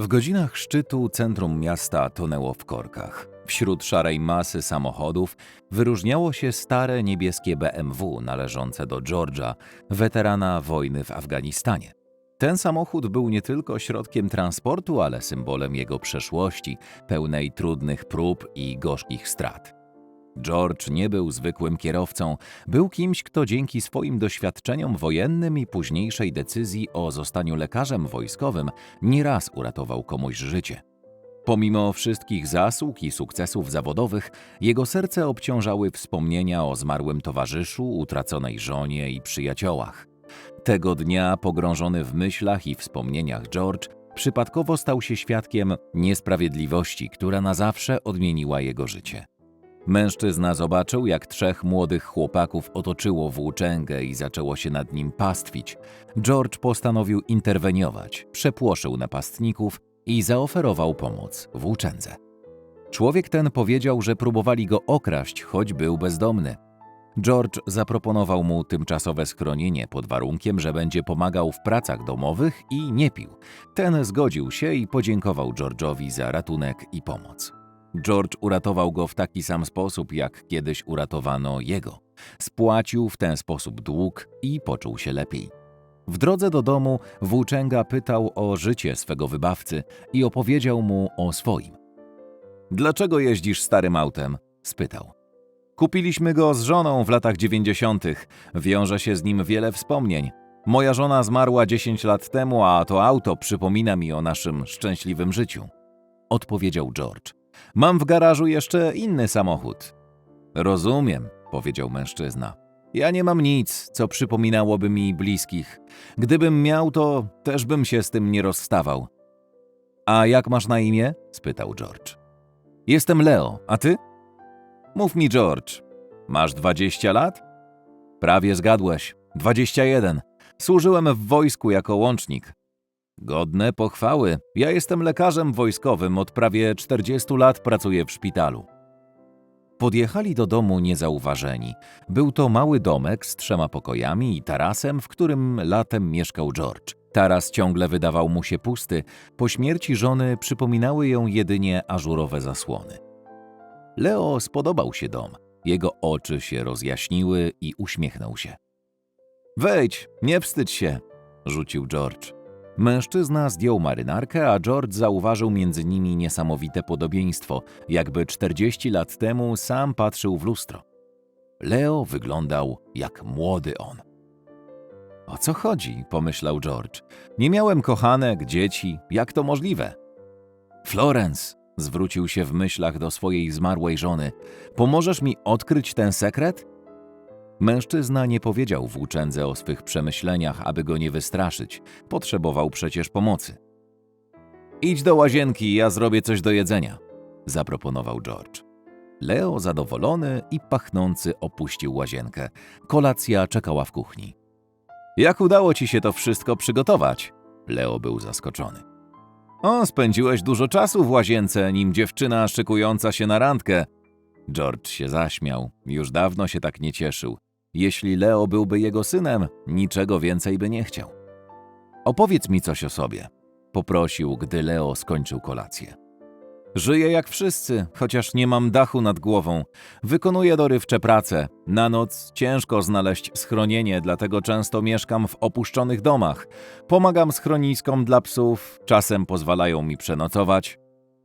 W godzinach szczytu centrum miasta tonęło w korkach. Wśród szarej masy samochodów wyróżniało się stare niebieskie BMW należące do George'a, weterana wojny w Afganistanie. Ten samochód był nie tylko środkiem transportu, ale symbolem jego przeszłości, pełnej trudnych prób i gorzkich strat. George nie był zwykłym kierowcą, był kimś, kto dzięki swoim doświadczeniom wojennym i późniejszej decyzji o zostaniu lekarzem wojskowym nieraz uratował komuś życie. Pomimo wszystkich zasług i sukcesów zawodowych, jego serce obciążały wspomnienia o zmarłym towarzyszu, utraconej żonie i przyjaciołach. Tego dnia, pogrążony w myślach i wspomnieniach George, przypadkowo stał się świadkiem niesprawiedliwości, która na zawsze odmieniła jego życie. Mężczyzna zobaczył, jak trzech młodych chłopaków otoczyło włóczęgę i zaczęło się nad nim pastwić. George postanowił interweniować, przepłoszył napastników i zaoferował pomoc włóczędze. Człowiek ten powiedział, że próbowali go okraść, choć był bezdomny. George zaproponował mu tymczasowe schronienie pod warunkiem, że będzie pomagał w pracach domowych i nie pił. Ten zgodził się i podziękował George'owi za ratunek i pomoc. George uratował go w taki sam sposób, jak kiedyś uratowano jego. Spłacił w ten sposób dług i poczuł się lepiej. W drodze do domu włóczęga pytał o życie swego wybawcy i opowiedział mu o swoim. Dlaczego jeździsz starym autem? spytał. Kupiliśmy go z żoną w latach dziewięćdziesiątych. Wiąże się z nim wiele wspomnień. Moja żona zmarła 10 lat temu, a to auto przypomina mi o naszym szczęśliwym życiu. Odpowiedział George. Mam w garażu jeszcze inny samochód. Rozumiem, powiedział mężczyzna. Ja nie mam nic, co przypominałoby mi bliskich. Gdybym miał, to też bym się z tym nie rozstawał. A jak masz na imię? spytał George. Jestem Leo, a ty? Mów mi, George. Masz 20 lat? Prawie zgadłeś. 21. Służyłem w wojsku jako łącznik. Godne pochwały. Ja jestem lekarzem wojskowym, od prawie 40 lat pracuję w szpitalu. Podjechali do domu niezauważeni. Był to mały domek z trzema pokojami i tarasem, w którym latem mieszkał George. Taras ciągle wydawał mu się pusty. Po śmierci żony przypominały ją jedynie ażurowe zasłony. Leo spodobał się dom. Jego oczy się rozjaśniły i uśmiechnął się. Wejdź, nie wstydź się, rzucił George. Mężczyzna zdjął marynarkę, a George zauważył między nimi niesamowite podobieństwo, jakby 40 lat temu sam patrzył w lustro. Leo wyglądał jak młody on. O co chodzi? pomyślał George. Nie miałem kochanek, dzieci, jak to możliwe? Florence, zwrócił się w myślach do swojej zmarłej żony, pomożesz mi odkryć ten sekret? Mężczyzna nie powiedział włóczędze o swych przemyśleniach, aby go nie wystraszyć. Potrzebował przecież pomocy. Idź do łazienki, ja zrobię coś do jedzenia, zaproponował George. Leo, zadowolony i pachnący, opuścił łazienkę. Kolacja czekała w kuchni. Jak udało ci się to wszystko przygotować? Leo był zaskoczony. O, spędziłeś dużo czasu w łazience, nim dziewczyna szykująca się na randkę. George się zaśmiał. Już dawno się tak nie cieszył. Jeśli Leo byłby jego synem, niczego więcej by nie chciał. Opowiedz mi coś o sobie, poprosił, gdy Leo skończył kolację. Żyję jak wszyscy, chociaż nie mam dachu nad głową. Wykonuję dorywcze prace. Na noc ciężko znaleźć schronienie, dlatego często mieszkam w opuszczonych domach. Pomagam schroniskom dla psów, czasem pozwalają mi przenocować.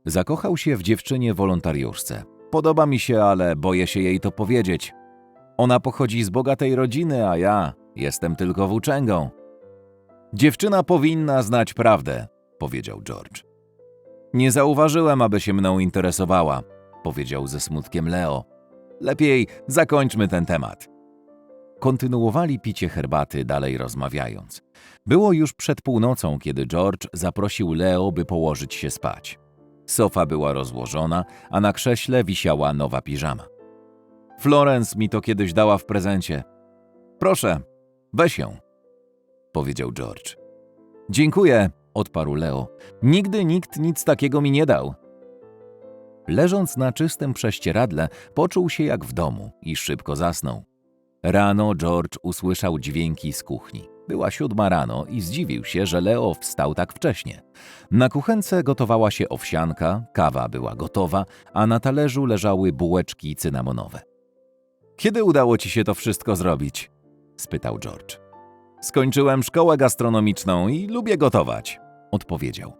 Zakochał się w dziewczynie wolontariuszce. Podoba mi się, ale boję się jej to powiedzieć. Ona pochodzi z bogatej rodziny, a ja jestem tylko włóczęgą. Dziewczyna powinna znać prawdę, powiedział George. Nie zauważyłem, aby się mną interesowała, powiedział ze smutkiem Leo. Lepiej zakończmy ten temat. Kontynuowali picie herbaty, dalej rozmawiając. Było już przed północą, kiedy George zaprosił Leo, by położyć się spać. Sofa była rozłożona, a na krześle wisiała nowa piżama. Florence mi to kiedyś dała w prezencie. Proszę, weź ją, powiedział George. Dziękuję, odparł Leo. Nigdy nikt nic takiego mi nie dał. Leżąc na czystym prześcieradle, poczuł się jak w domu i szybko zasnął. Rano George usłyszał dźwięki z kuchni. Była siódma rano i zdziwił się, że Leo wstał tak wcześnie. Na kuchence gotowała się owsianka, kawa była gotowa, a na talerzu leżały bułeczki cynamonowe. Kiedy udało ci się to wszystko zrobić? spytał George. Skończyłem szkołę gastronomiczną i lubię gotować, odpowiedział.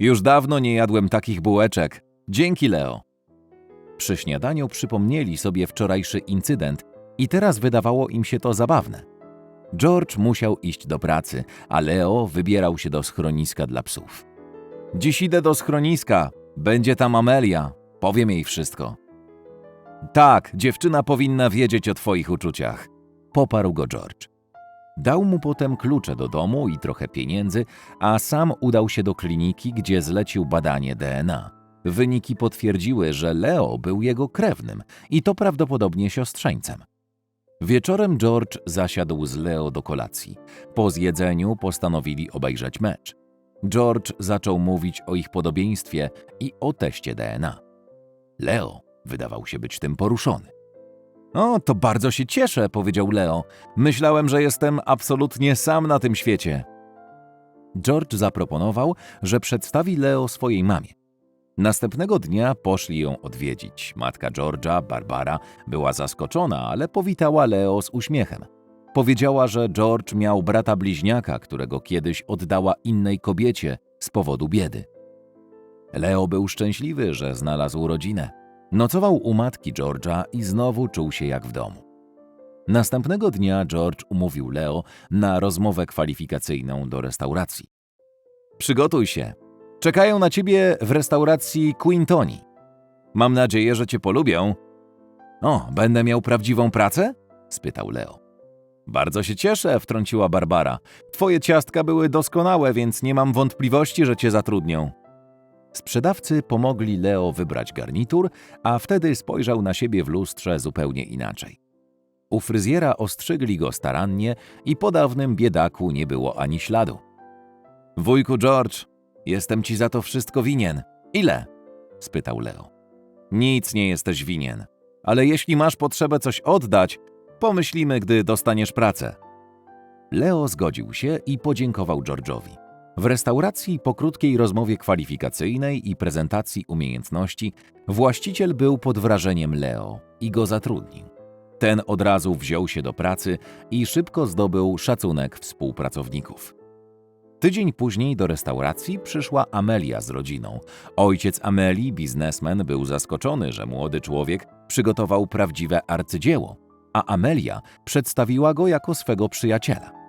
Już dawno nie jadłem takich bułeczek. Dzięki, Leo. Przy śniadaniu przypomnieli sobie wczorajszy incydent i teraz wydawało im się to zabawne. George musiał iść do pracy, a Leo wybierał się do schroniska dla psów. Dziś idę do schroniska. Będzie tam Amelia. Powiem jej wszystko. Tak, dziewczyna powinna wiedzieć o twoich uczuciach. Poparł go George. Dał mu potem klucze do domu i trochę pieniędzy, a sam udał się do kliniki, gdzie zlecił badanie DNA. Wyniki potwierdziły, że Leo był jego krewnym i to prawdopodobnie siostrzeńcem. Wieczorem George zasiadł z Leo do kolacji. Po zjedzeniu postanowili obejrzeć mecz. George zaczął mówić o ich podobieństwie i o teście DNA. Leo wydawał się być tym poruszony. O, to bardzo się cieszę, powiedział Leo. Myślałem, że jestem absolutnie sam na tym świecie. George zaproponował, że przedstawi Leo swojej mamie. Następnego dnia poszli ją odwiedzić. Matka George'a, Barbara, była zaskoczona, ale powitała Leo z uśmiechem. Powiedziała, że George miał brata bliźniaka, którego kiedyś oddała innej kobiecie z powodu biedy. Leo był szczęśliwy, że znalazł rodzinę. Nocował u matki George'a i znowu czuł się jak w domu. Następnego dnia George umówił Leo na rozmowę kwalifikacyjną do restauracji. Przygotuj się. Czekają na ciebie w restauracji Quintoni. Mam nadzieję, że cię polubią. O, będę miał prawdziwą pracę? spytał Leo. Bardzo się cieszę, wtrąciła Barbara. Twoje ciastka były doskonałe, więc nie mam wątpliwości, że cię zatrudnią. Sprzedawcy pomogli Leo wybrać garnitur, a wtedy spojrzał na siebie w lustrze zupełnie inaczej. U fryzjera ostrzygli go starannie i po dawnym biedaku nie było ani śladu. Wujku George, jestem ci za to wszystko winien. Ile? spytał Leo. Nic nie jesteś winien, ale jeśli masz potrzebę coś oddać, pomyślimy, gdy dostaniesz pracę. Leo zgodził się i podziękował George'owi. W restauracji po krótkiej rozmowie kwalifikacyjnej i prezentacji umiejętności właściciel był pod wrażeniem Leo i go zatrudnił. Ten od razu wziął się do pracy i szybko zdobył szacunek współpracowników. Tydzień później do restauracji przyszła Amelia z rodziną. Ojciec Amelii, biznesmen, był zaskoczony, że młody człowiek przygotował prawdziwe arcydzieło, a Amelia przedstawiła go jako swego przyjaciela.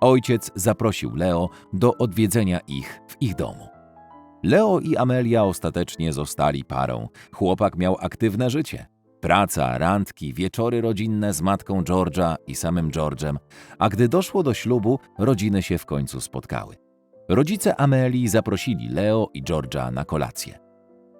Ojciec zaprosił Leo do odwiedzenia ich w ich domu. Leo i Amelia ostatecznie zostali parą. Chłopak miał aktywne życie. Praca, randki, wieczory rodzinne z matką George'a i samym George'em, a gdy doszło do ślubu, rodziny się w końcu spotkały. Rodzice Amelii zaprosili Leo i George'a na kolację.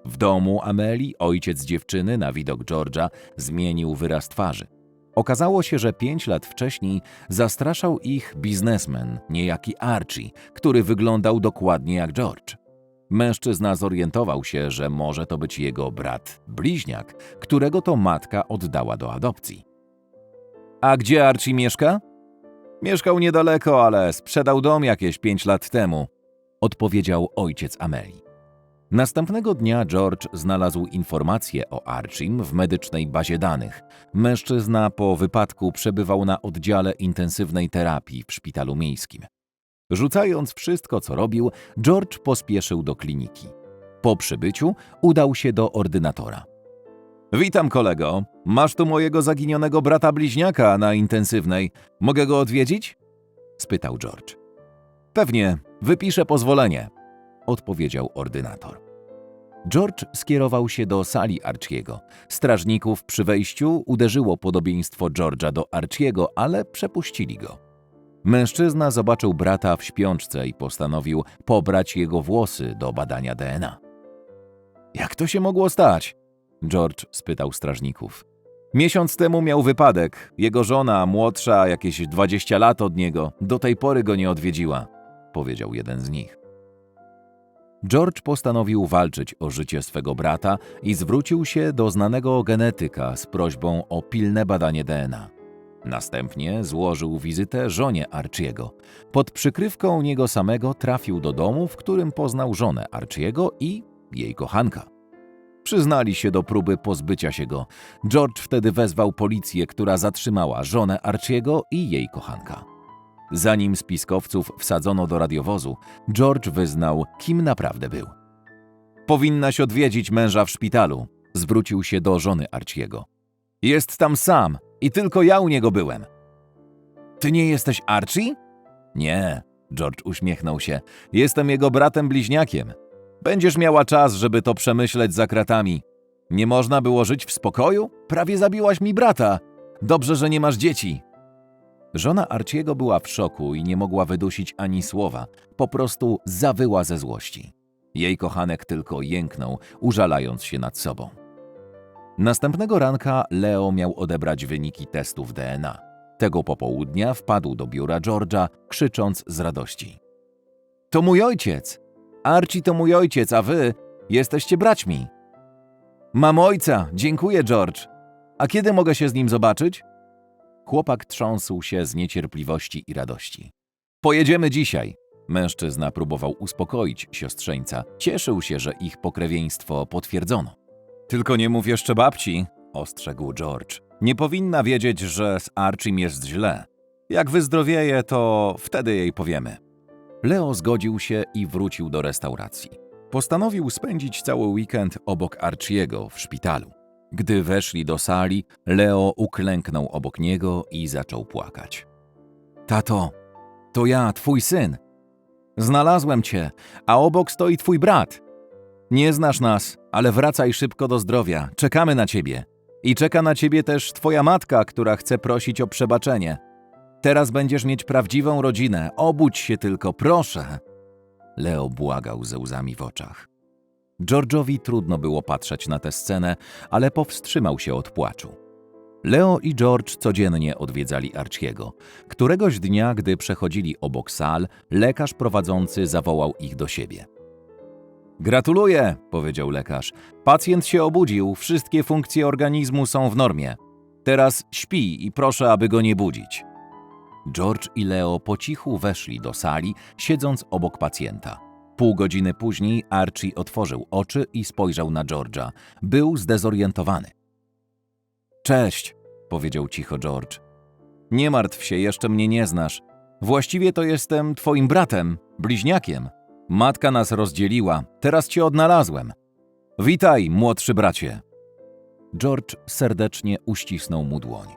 W domu Amelii ojciec dziewczyny na widok George'a zmienił wyraz twarzy. Okazało się, że pięć lat wcześniej zastraszał ich biznesmen, niejaki Archie, który wyglądał dokładnie jak George. Mężczyzna zorientował się, że może to być jego brat bliźniak, którego to matka oddała do adopcji. A gdzie Archie mieszka? Mieszkał niedaleko, ale sprzedał dom jakieś pięć lat temu, odpowiedział ojciec Amelii. Następnego dnia George znalazł informację o Archim w medycznej bazie danych. Mężczyzna po wypadku przebywał na oddziale intensywnej terapii w szpitalu miejskim. Rzucając wszystko, co robił, George pospieszył do kliniki. Po przybyciu udał się do ordynatora. Witam, kolego. Masz tu mojego zaginionego brata bliźniaka na intensywnej. Mogę go odwiedzić? spytał George. Pewnie, wypiszę pozwolenie, odpowiedział ordynator. George skierował się do sali Archiego. Strażników przy wejściu uderzyło podobieństwo George'a do Archiego, ale przepuścili go. Mężczyzna zobaczył brata w śpiączce i postanowił pobrać jego włosy do badania DNA. Jak to się mogło stać? George spytał strażników. Miesiąc temu miał wypadek. Jego żona, młodsza, jakieś 20 lat od niego, do tej pory go nie odwiedziła, powiedział jeden z nich. George postanowił walczyć o życie swego brata i zwrócił się do znanego genetyka z prośbą o pilne badanie DNA. Następnie złożył wizytę żonie Archiego. Pod przykrywką niego samego trafił do domu, w którym poznał żonę Archiego i jej kochanka. Przyznali się do próby pozbycia się go. George wtedy wezwał policję, która zatrzymała żonę Archiego i jej kochanka. Zanim spiskowców wsadzono do radiowozu, George wyznał, kim naprawdę był. Powinnaś odwiedzić męża w szpitalu, zwrócił się do żony Archiego. Jest tam sam i tylko ja u niego byłem. Ty nie jesteś Archie? Nie, George uśmiechnął się. Jestem jego bratem bliźniakiem. Będziesz miała czas, żeby to przemyśleć za kratami. Nie można było żyć w spokoju? Prawie zabiłaś mi brata. Dobrze, że nie masz dzieci. Żona Arciego była w szoku i nie mogła wydusić ani słowa. Po prostu zawyła ze złości. Jej kochanek tylko jęknął, użalając się nad sobą. Następnego ranka Leo miał odebrać wyniki testów DNA. Tego popołudnia wpadł do biura George'a, krzycząc z radości. To mój ojciec! Archie to mój ojciec, a wy jesteście braćmi. Mam ojca, dziękuję, George. A kiedy mogę się z nim zobaczyć? Chłopak trząsł się z niecierpliwości i radości. Pojedziemy dzisiaj. Mężczyzna próbował uspokoić siostrzeńca. Cieszył się, że ich pokrewieństwo potwierdzono. Tylko nie mów jeszcze babci, ostrzegł George. Nie powinna wiedzieć, że z Archim jest źle. Jak wyzdrowieje, to wtedy jej powiemy. Leo zgodził się i wrócił do restauracji. Postanowił spędzić cały weekend obok Archiego w szpitalu. Gdy weszli do sali, Leo uklęknął obok niego i zaczął płakać. Tato, to ja, twój syn. Znalazłem cię, a obok stoi twój brat. Nie znasz nas, ale wracaj szybko do zdrowia. Czekamy na ciebie. I czeka na ciebie też twoja matka, która chce prosić o przebaczenie. Teraz będziesz mieć prawdziwą rodzinę. Obudź się tylko, proszę. Leo błagał ze łzami w oczach. George'owi trudno było patrzeć na tę scenę, ale powstrzymał się od płaczu. Leo i George codziennie odwiedzali Archiego. Któregoś dnia, gdy przechodzili obok sal, lekarz prowadzący zawołał ich do siebie. Gratuluję, powiedział lekarz. Pacjent się obudził, wszystkie funkcje organizmu są w normie. Teraz śpi i proszę, aby go nie budzić. George i Leo po cichu weszli do sali, siedząc obok pacjenta. Pół godziny później Archie otworzył oczy i spojrzał na George'a. Był zdezorientowany. Cześć, powiedział cicho George. Nie martw się, jeszcze mnie nie znasz. Właściwie to jestem twoim bratem, bliźniakiem. Matka nas rozdzieliła, teraz cię odnalazłem. Witaj, młodszy bracie. George serdecznie uścisnął mu dłoń.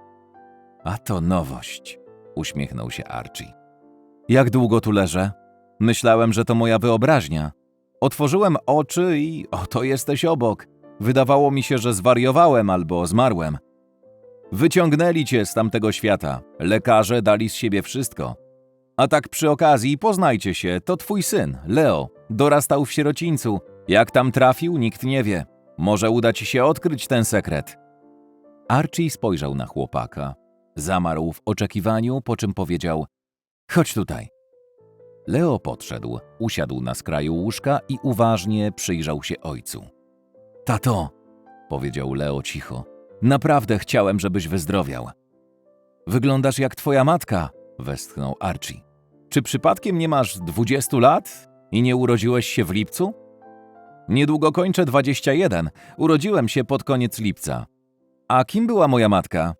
A to nowość, uśmiechnął się Archie. Jak długo tu leżę? Myślałem, że to moja wyobraźnia. Otworzyłem oczy i oto jesteś obok. Wydawało mi się, że zwariowałem albo zmarłem. Wyciągnęli cię z tamtego świata. Lekarze dali z siebie wszystko. A tak przy okazji poznajcie się, to twój syn, Leo. Dorastał w sierocińcu. Jak tam trafił, nikt nie wie. Może uda ci się odkryć ten sekret. Archie spojrzał na chłopaka. Zamarł w oczekiwaniu, po czym powiedział: Chodź tutaj. Leo podszedł, usiadł na skraju łóżka i uważnie przyjrzał się ojcu. Tato, powiedział Leo cicho, naprawdę chciałem, żebyś wyzdrowiał. Wyglądasz jak twoja matka, westchnął Archie. Czy przypadkiem nie masz dwudziestu lat i nie urodziłeś się w lipcu? Niedługo kończę dwadzieścia jeden. Urodziłem się pod koniec lipca. A kim była moja matka?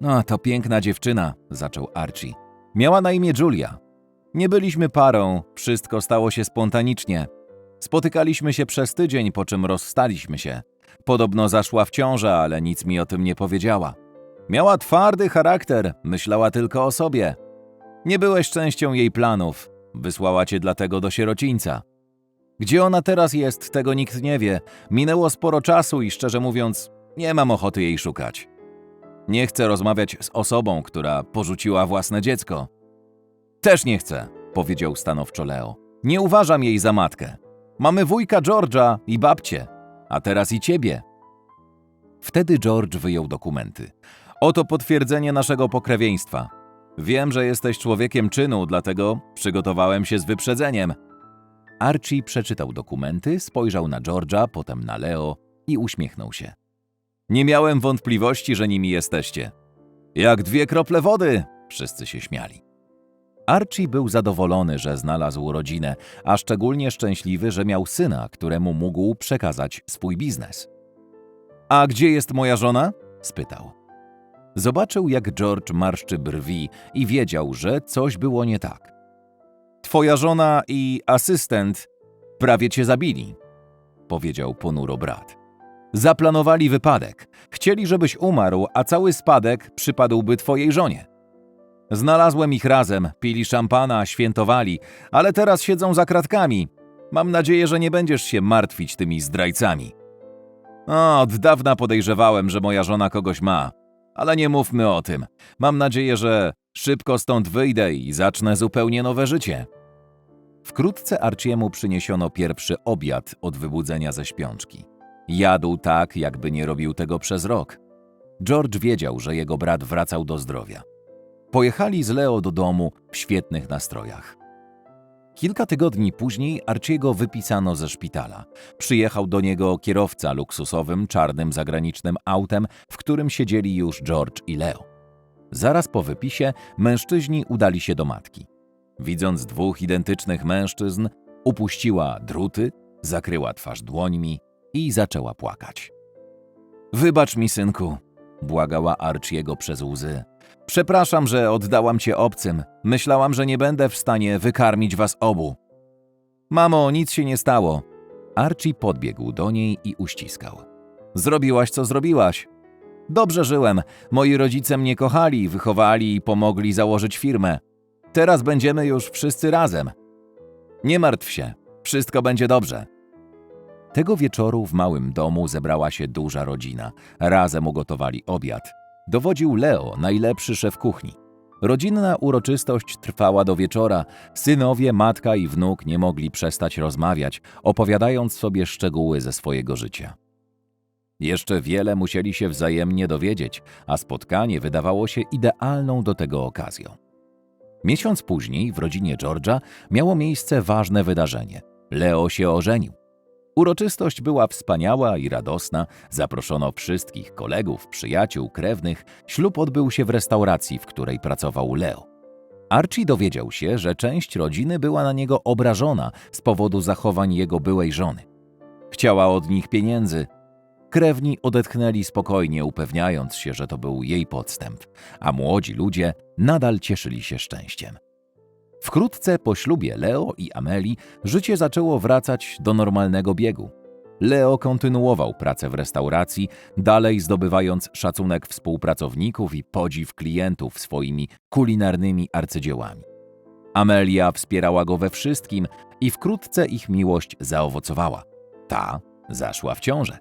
No, to piękna dziewczyna, zaczął Archie. Miała na imię Julia. Nie byliśmy parą, wszystko stało się spontanicznie. Spotykaliśmy się przez tydzień, po czym rozstaliśmy się. Podobno zaszła w ciążę, ale nic mi o tym nie powiedziała. Miała twardy charakter, myślała tylko o sobie. Nie byłeś częścią jej planów, wysłała cię dlatego do sierocińca. Gdzie ona teraz jest, tego nikt nie wie. Minęło sporo czasu i szczerze mówiąc, nie mam ochoty jej szukać. Nie chcę rozmawiać z osobą, która porzuciła własne dziecko. Też nie chcę, powiedział stanowczo Leo. Nie uważam jej za matkę. Mamy wujka George'a i babcię, a teraz i ciebie. Wtedy George wyjął dokumenty. Oto potwierdzenie naszego pokrewieństwa. Wiem, że jesteś człowiekiem czynu, dlatego przygotowałem się z wyprzedzeniem. Archie przeczytał dokumenty, spojrzał na George'a, potem na Leo i uśmiechnął się. Nie miałem wątpliwości, że nimi jesteście. Jak dwie krople wody! Wszyscy się śmiali. Archie był zadowolony, że znalazł rodzinę, a szczególnie szczęśliwy, że miał syna, któremu mógł przekazać swój biznes. A gdzie jest moja żona? spytał. Zobaczył, jak George marszczy brwi i wiedział, że coś było nie tak. Twoja żona i asystent prawie cię zabili, powiedział ponuro brat. Zaplanowali wypadek. Chcieli, żebyś umarł, a cały spadek przypadłby twojej żonie. Znalazłem ich razem, pili szampana, świętowali, ale teraz siedzą za kratkami. Mam nadzieję, że nie będziesz się martwić tymi zdrajcami. O, od dawna podejrzewałem, że moja żona kogoś ma, ale nie mówmy o tym. Mam nadzieję, że szybko stąd wyjdę i zacznę zupełnie nowe życie. Wkrótce Archiemu przyniesiono pierwszy obiad od wybudzenia ze śpiączki. Jadł tak, jakby nie robił tego przez rok. George wiedział, że jego brat wracał do zdrowia. Pojechali z Leo do domu w świetnych nastrojach. Kilka tygodni później Archiego wypisano ze szpitala. Przyjechał do niego kierowca luksusowym, czarnym zagranicznym autem, w którym siedzieli już George i Leo. Zaraz po wypisie mężczyźni udali się do matki. Widząc dwóch identycznych mężczyzn, upuściła druty, zakryła twarz dłońmi i zaczęła płakać. Wybacz mi, synku, błagała Archiego przez łzy. Przepraszam, że oddałam cię obcym. Myślałam, że nie będę w stanie wykarmić was obu. Mamo, nic się nie stało. Archie podbiegł do niej i uściskał. Zrobiłaś, co zrobiłaś. Dobrze żyłem. Moi rodzice mnie kochali, wychowali i pomogli założyć firmę. Teraz będziemy już wszyscy razem. Nie martw się, wszystko będzie dobrze. Tego wieczoru w małym domu zebrała się duża rodzina. Razem ugotowali obiad. Dowodził Leo, najlepszy szef kuchni. Rodzinna uroczystość trwała do wieczora. Synowie, matka i wnuk nie mogli przestać rozmawiać, opowiadając sobie szczegóły ze swojego życia. Jeszcze wiele musieli się wzajemnie dowiedzieć, a spotkanie wydawało się idealną do tego okazją. Miesiąc później w rodzinie George'a miało miejsce ważne wydarzenie. Leo się ożenił. Uroczystość była wspaniała i radosna, zaproszono wszystkich kolegów, przyjaciół, krewnych. Ślub odbył się w restauracji, w której pracował Leo. Archie dowiedział się, że część rodziny była na niego obrażona z powodu zachowań jego byłej żony. Chciała od nich pieniędzy. Krewni odetchnęli spokojnie, upewniając się, że to był jej podstęp, a młodzi ludzie nadal cieszyli się szczęściem. Wkrótce po ślubie Leo i Ameli życie zaczęło wracać do normalnego biegu. Leo kontynuował pracę w restauracji, dalej zdobywając szacunek współpracowników i podziw klientów swoimi kulinarnymi arcydziełami. Amelia wspierała go we wszystkim i wkrótce ich miłość zaowocowała. Ta zaszła w ciążę.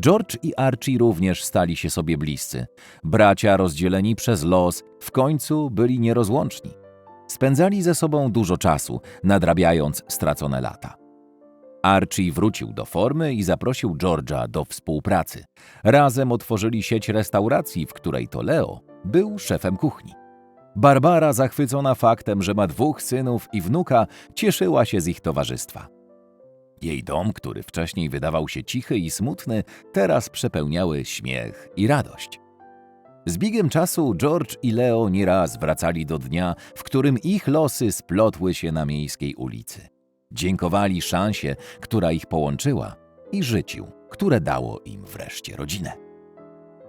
George i Archie również stali się sobie bliscy. Bracia rozdzieleni przez los w końcu byli nierozłączni. Spędzali ze sobą dużo czasu, nadrabiając stracone lata. Archie wrócił do formy i zaprosił George'a do współpracy. Razem otworzyli sieć restauracji, w której to Leo był szefem kuchni. Barbara, zachwycona faktem, że ma dwóch synów i wnuka, cieszyła się z ich towarzystwa. Jej dom, który wcześniej wydawał się cichy i smutny, teraz przepełniały śmiech i radość. Z biegiem czasu George i Leo nieraz wracali do dnia, w którym ich losy splotły się na miejskiej ulicy. Dziękowali szansie, która ich połączyła i życiu, które dało im wreszcie rodzinę.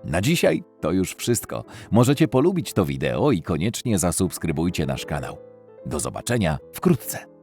Na dzisiaj to już wszystko. Możecie polubić to wideo i koniecznie zasubskrybujcie nasz kanał. Do zobaczenia wkrótce.